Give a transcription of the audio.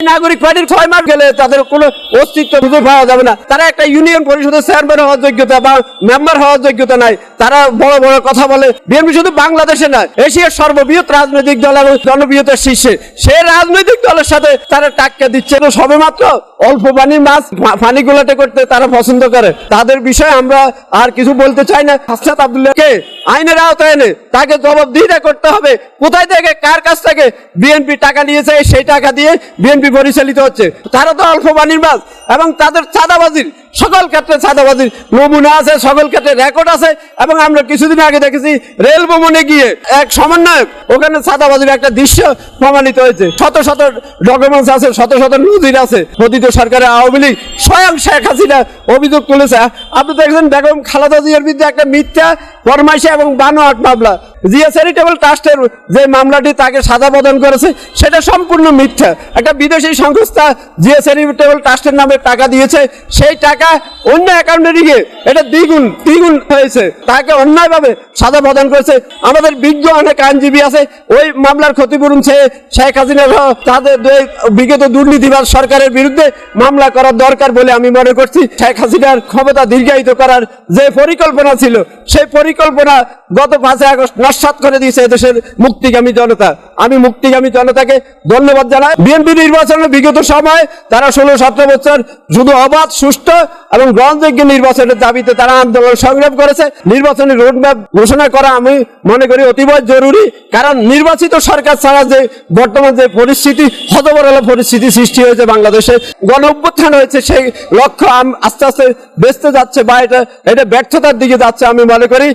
নাগরিক পার্টির ছয় মাস গেলে তাদের কোনো অস্তিত্ব খুঁজে পাওয়া যাবে না। তারা একটা ইউনিয়ন পরিষদের চেয়ারম্যান হওয়ার যোগ্যতা বা মেম্বার হওয়ার যোগ্যতা নাই। তারা বড় বড় কথা বলে। বিএনপি শুধু বাংলাদেশে না এশিয়ার সর্ববৃহৎ রাজনৈতিক দল এবং জনপ্রিয়তার শীর্ষে। সে রাজনৈতিক দলের সাথে তারা টাক্কা দিচ্ছে। তো সবে মাত্র অল্প পানির মাছ পানি গোলাটে করতে তারা পছন্দ করে। তাদের বিষয়ে আমরা আর কিছু বলতে চাই না। হাসনাত আবদুল্লাহকে আইনের আওতায় এনে তাকে জবাবদিহিতা করতে হবে। কোথায় থেকে, কার কাছ থেকে বিএনপি টাকা নিয়েছে, সেই টাকা দিয়ে বিএনপি পরিচালিত হচ্ছে। তারা তো অল্প পানির মাছ এবং তাদের চাঁদাবাজির, সকল ক্ষেত্রে চাঁদাবাজির নমুনা আছে, সকল ক্ষেত্রে রেকর্ড আছে। এবং আমরা কিছুদিন আগে দেখেছি, রেল ভ্রমণে গিয়ে এক সমন্বয়ক, ওখানে চাঁদাবাজির একটা দৃশ্য প্রমাণিত হয়েছে। শত শত ডকুমেন্টস আছে, শত শত নজির আছে। পতিত সরকারের আওয়ামী লীগ, স্বয়ং শেখ হাসিনা অভিযোগ তুলেছে। আপনি দেখছেন বেগম খালাদা জিয়ার বিরুদ্ধে একটা মিথ্যা ফরমাইশা এবং বানোয়াট মামলা। জিয়া চ্যারিটেবল ট্রাস্টের যে মামলাটি তাকে সাজা প্রদান করেছে, সেটা সম্পূর্ণ মিথ্যা। একটা বিদেশি সংস্থা জিয়া চ্যারিটেবল ট্রাস্টের নামে টাকা দিয়েছে, সেই টাকা অন্য অ্যাকাউন্টে গিয়ে এটা দ্বিগুণ দ্বিগুণ হয়েছে। তাকে অন্যায়ভাবে সাজা প্রদান করেছে। আমাদের বিজ্ঞ অনেক আইনজীবী আছে, ওই মামলার ক্ষতিপূরণ চেয়ে শেখ হাসিনা তাদের বিগত দুর্নীতিবাদ সরকারের বিরুদ্ধে মামলা করার দরকার বলে আমি মনে করছি। শেখ হাসিনার ক্ষমতা দীর্ঘায়িত করার যে পরিকল্পনা ছিল, সেই পরিকল্পনা গত পাঁচই আগস্ট নস্বাত করে দিয়েছে এদেশের মুক্তিগামী জনতা। আমি মুক্তিগামী জনতাকে ধন্যবাদ জানাই। বিএনপি নির্বাচনের বিগত সময় তারা ষোলো সতেরো বছর শুধু অবাধ, সুষ্ঠু এবং গ্রহণযোগ্য নির্বাচনের দাবিতে তারা আন্দোলন সংগ্রাম করেছে। নির্বাচনী রোডম্যাপ ঘোষণা করা আমি মনে করি অতিবয় জরুরি, কারণ নির্বাচিত সরকার ছাড়া যে বর্তমান যে পরিস্থিতি হতবরল পরিস্থিতি সৃষ্টি হয়েছে বাংলাদেশে। গণ অভ্যুত্থান হয়েছে, সেই লক্ষ্য আস্তে আস্তে বেচতে যাচ্ছে বা এটা এটা ব্যর্থতার দিকে যাচ্ছে আমি মনে করি।